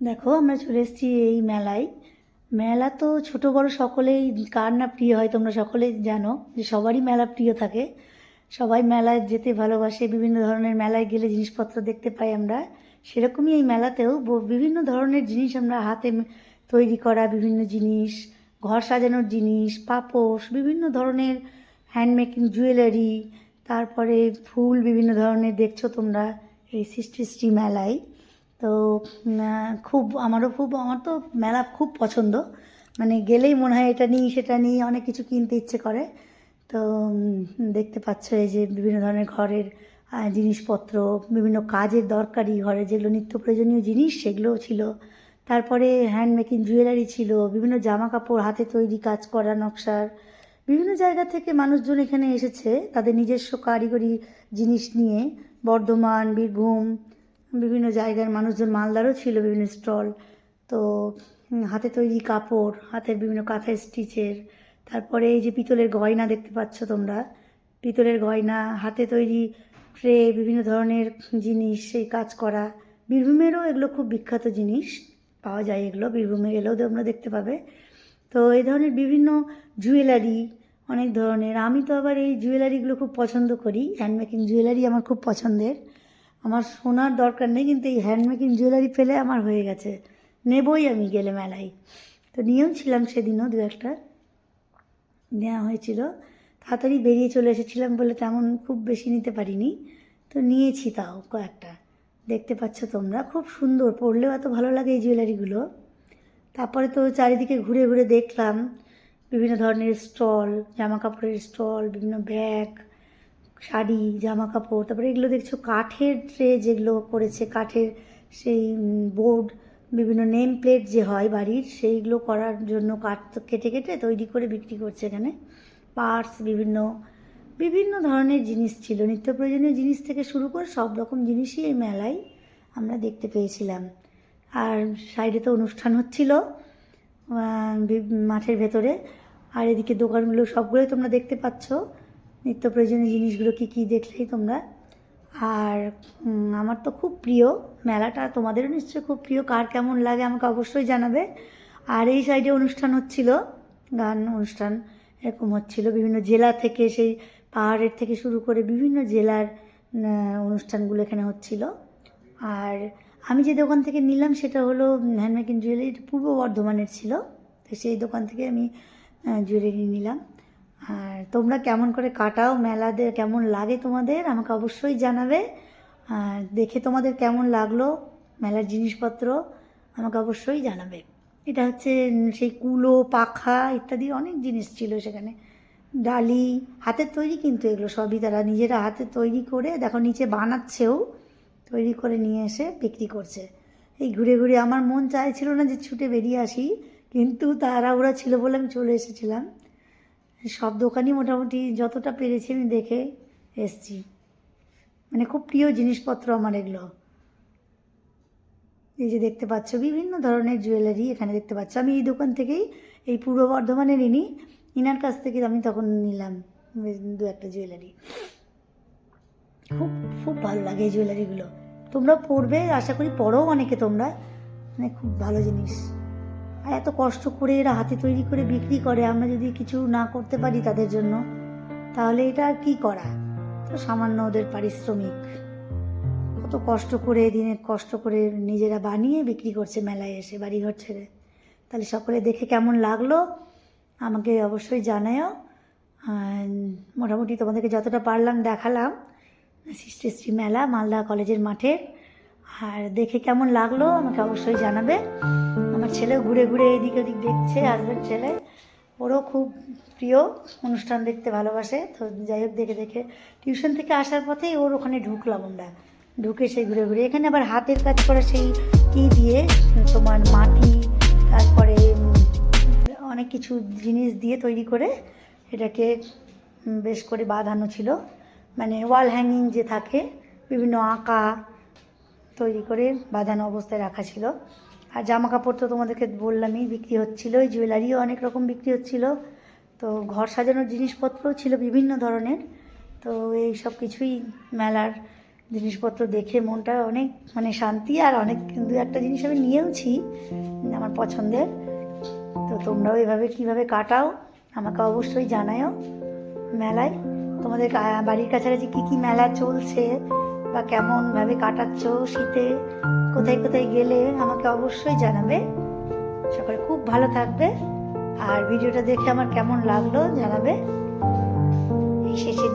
দেখো, আমরা চলে এসেছি এই মেলায়। মেলা তো ছোট বড় সকলেই, কার না প্রিয় হয় তোমরা সকলেই জানো যে সবারই মেলা প্রিয় থাকে। সবাই মেলায় যেতে ভালোবাসে, বিভিন্ন ধরনের মেলায় গেলে জিনিসপত্র দেখতে পাই আমরা। সেরকমই এই মেলাতেও বিভিন্ন ধরনের জিনিস আমরা হাতে তৈরি করা, বিভিন্ন জিনিস, ঘর সাজানোর জিনিস, পাপোশ, বিভিন্ন ধরনের হ্যান্ডমেকিং জুয়েলারি তারপরে ফুল, বিভিন্ন ধরনের দেখছ তোমরা এই সৃষ্টি মেলায়। তো খুব, আমারও খুব, আমার তো মেলা খুব পছন্দ। মানে গেলেই মনে হয় এটা নিই, সেটা নিই, অনেক কিছু কিনতে ইচ্ছে করে। তো দেখতে পাচ্ছ এই যে বিভিন্ন ধরনের ঘরের জিনিসপত্র, বিভিন্ন কাজের দরকারি ঘরে যেগুলো নিত্য প্রয়োজনীয় জিনিস, সেগুলোও ছিল। তারপরে হ্যান্ড মেকিং জুয়েলারি ছিল, বিভিন্ন জামা কাপড় হাতে তৈরি, কাজ করা, নকশার। বিভিন্ন জায়গা থেকে মানুষজন এখানে এসেছে, তাদের নিজস্ব কারিগরি জিনিস নিয়ে, বর্ধমান, বীরভূম বিভিন্ন জায়গার মানুষজন মালদারও ছিল, বিভিন্ন স্টল। তো হাতে তৈরি কাপড়, হাতের বিভিন্ন কাঁথা স্টিচের। তারপরে এই যে পিতলের গয়না দেখতে পাচ্ছ তোমরা। পিতলের গয়না, হাতে তৈরি ট্রে, বিভিন্ন ধরনের জিনিস সেই কাজ করা। বীরভূমেরও এগুলো খুব বিখ্যাত জিনিস। পাওয়া যায় এগুলো, বীরভূমে গেলেও তোমরা দেখতে পাবে। তো, এই ধরনের বিভিন্ন জুয়েলারি, অনেক ধরনের। আমি তো আবার এই জুয়েলারিগুলো খুব পছন্দ করি। হ্যান্ডমেকিং জুয়েলারি আমার খুব পছন্দের। আমার সোনার দরকার নেই, কিন্তু এই হ্যান্ডমেকিং জুয়েলারি পেলে আমার হয়ে গেছে। নেবই আমি গেলে মেলায়। তো নিয়েও ছিলাম সেদিনও দু একটা। নেওয়া হয়েছিল। তাড়াতাড়ি বেরিয়ে চলে এসেছিলাম বলে তেমন খুব বেশি নিতে পারিনি। তো নিয়েছি তাও কয়েকটা। দেখতে পাচ্ছ তোমরা, খুব সুন্দর। পরলেও এত ভালো লাগে এই জুয়েলারিগুলো তারপরে তো চারিদিকে ঘুরে ঘুরে দেখলাম। বিভিন্ন ধরনের স্টল, জামা কাপড়ের স্টল, বিভিন্ন ব্যাগ শাড়ি জামা কাপড় তারপরে এগুলো দেখছ কাঠের ট্রে যেগুলো করেছে, কাঠের সেই বোর্ড বিভিন্ন নেম প্লেট যে হয় বাড়ির, সেইগুলো করার জন্য কাঠ তো কেটে কেটে তৈরি করে বিক্রি করছে এখানে। পার্টস বিভিন্ন বিভিন্ন ধরনের জিনিস ছিল। নিত্য প্রয়োজনীয় জিনিস থেকে শুরু করে সব রকম জিনিসই এই মেলায় আমরা দেখতে পেয়েছিলাম। আর সাইডে তো অনুষ্ঠান হচ্ছিল মাঠের ভেতরে। আর এদিকে দোকানগুলো সবগুলোই তোমরা দেখতে পাচ্ছ। নিত্য প্রয়োজনীয় জিনিসগুলো কি কি দেখলেই তোমরা? আর আমার তো খুব প্রিয় মেলাটা, তোমাদেরও নিশ্চয়ই খুব প্রিয়, কার কেমন লাগে আমাকে অবশ্যই জানাবে। আর এই সাইডে অনুষ্ঠান হচ্ছিল, গান অনুষ্ঠান এরকম হচ্ছিল, বিভিন্ন জেলা থেকে সেই পাহাড়ের থেকে শুরু করে বিভিন্ন জেলার অনুষ্ঠানগুলো এখানে হচ্ছিল। আর আমি যে দোকান থেকে নিলাম সেটা হলো হ্যান্ডমেকিং জুয়েলারি পূর্ব বর্ধমানের ছিল, তো সেই দোকান থেকে আমি জুয়েলারি নিলাম। আর তোমরা কেমন করে কাটাও, মেলাতে কেমন লাগে তোমাদের, আমাকে অবশ্যই জানাবে। আর দেখে তোমাদের কেমন লাগল মেলার জিনিসপত্র, আমাকে অবশ্যই জানাবে। এটা হচ্ছে সেই কুলো, পাখা ইত্যাদি অনেক জিনিস ছিল সেখানে। ডালি হাতের তৈরি কিন্তু এগুলো সবই তারা নিজেরা হাতে তৈরি করে, দেখো নিচে বানাচ্ছেও, তৈরি করে নিয়ে এসে বিক্রি করছে। এই ঘুরে ঘুরে আমার মন চাইছিল না যে ছুটে বেরিয়ে আসি, কিন্তু তারা ওরা ছিল বলে আমি চলে এসেছিলাম। সব দোকানই মোটামুটি যতটা পেরেছি আমি দেখে এসছি। মানে খুব প্রিয় জিনিসপত্র আমার এগুলো। এই যে দেখতে পাচ্ছ, বিভিন্ন ধরনের জুয়েলারি এখানে দেখতে পাচ্ছ। আমি এই দোকান থেকেই এই পূর্ব বর্ধমানে ইনি, ইনার কাছ থেকে আমি তখন নিলাম দু একটা জুয়েলারি খুব খুব ভালো লাগে এই জুয়েলারিগুলো তোমরা পড়বে আশা করি পড়ো অনেকে তোমরা। মানে খুব ভালো জিনিস। আর এত কষ্ট করে এরা হাতে তৈরি করে বিক্রি করে, আমরা যদি কিছু না করতে পারি তাদের জন্য, তাহলে এটা আর কী করা? তো সামান্য ওদের পারিশ্রমিক। কত কষ্ট করে দিনে কষ্ট করে নিজেরা বানিয়ে বিক্রি করছে মেলায় এসে, বাড়িঘর ছেড়ে। তাহলে সকলে দেখে কেমন লাগল? আমাকে অবশ্যই জানাও মোটামুটি তোমাদেরকে যতটা পারলাম দেখালাম। সৃষ্টি শ্রী মেলা, মালদা কলেজের মাঠে আর দেখে কেমন লাগল আমাকে অবশ্যই জানাবে। আমার ছেলে ঘুরে ঘুরে এদিক ওদিক দেখছে হাজব্যান্ড ছেলে। ওরও খুব প্রিয়, অনুষ্ঠান দেখতে ভালোবাসে। তো যাই হোক, দেখে দেখে টিউশন থেকে আসার পথেই ওর ওখানে ঢুকলাম আমরা। ঢুকে সেই ঘুরে ঘুরে। এখানে আবার হাতের কাজ করা সেই কি দিয়ে? তোমার মাটি, তারপরে অনেক কিছু জিনিস দিয়ে তৈরি করে এটাকে বেশ করে বাঁধানো ছিল। মানে ওয়াল হ্যাঙ্গিং যে থাকে, বিভিন্ন আঁকা তৈরি করে বাঁধানো অবস্থায় রাখা ছিল। আর জামা কাপড় তো তোমাদেরকে বললামই, বিক্রি হচ্ছিল জুয়েলারিও অনেক রকম বিক্রি হচ্ছিল। তো ঘর সাজানোর জিনিসপত্রও ছিল বিভিন্ন ধরনের। তো এই সব কিছুই মেলার জিনিসপত্র দেখে মনটা অনেক মানে শান্তি, আর অনেক দু একটা জিনিস আমি নিয়েওছি আমার পছন্দের। তো তোমরাও এভাবে কীভাবে কাটাও, আমাকে অবশ্যই জানাও মেলায়। তোমাদের বাড়ির কাছাকাছি কী কী মেলা চলছে? বা কেমন ভাবে কাটাচ্ছ শীতে? কোথায় কোথায় গেলে আমাকে অবশ্যই জানাবে। সকলে খুব ভালো থাকবে। আর ভিডিওটা দেখে আমার কেমন লাগল জানাবে। এই শেষের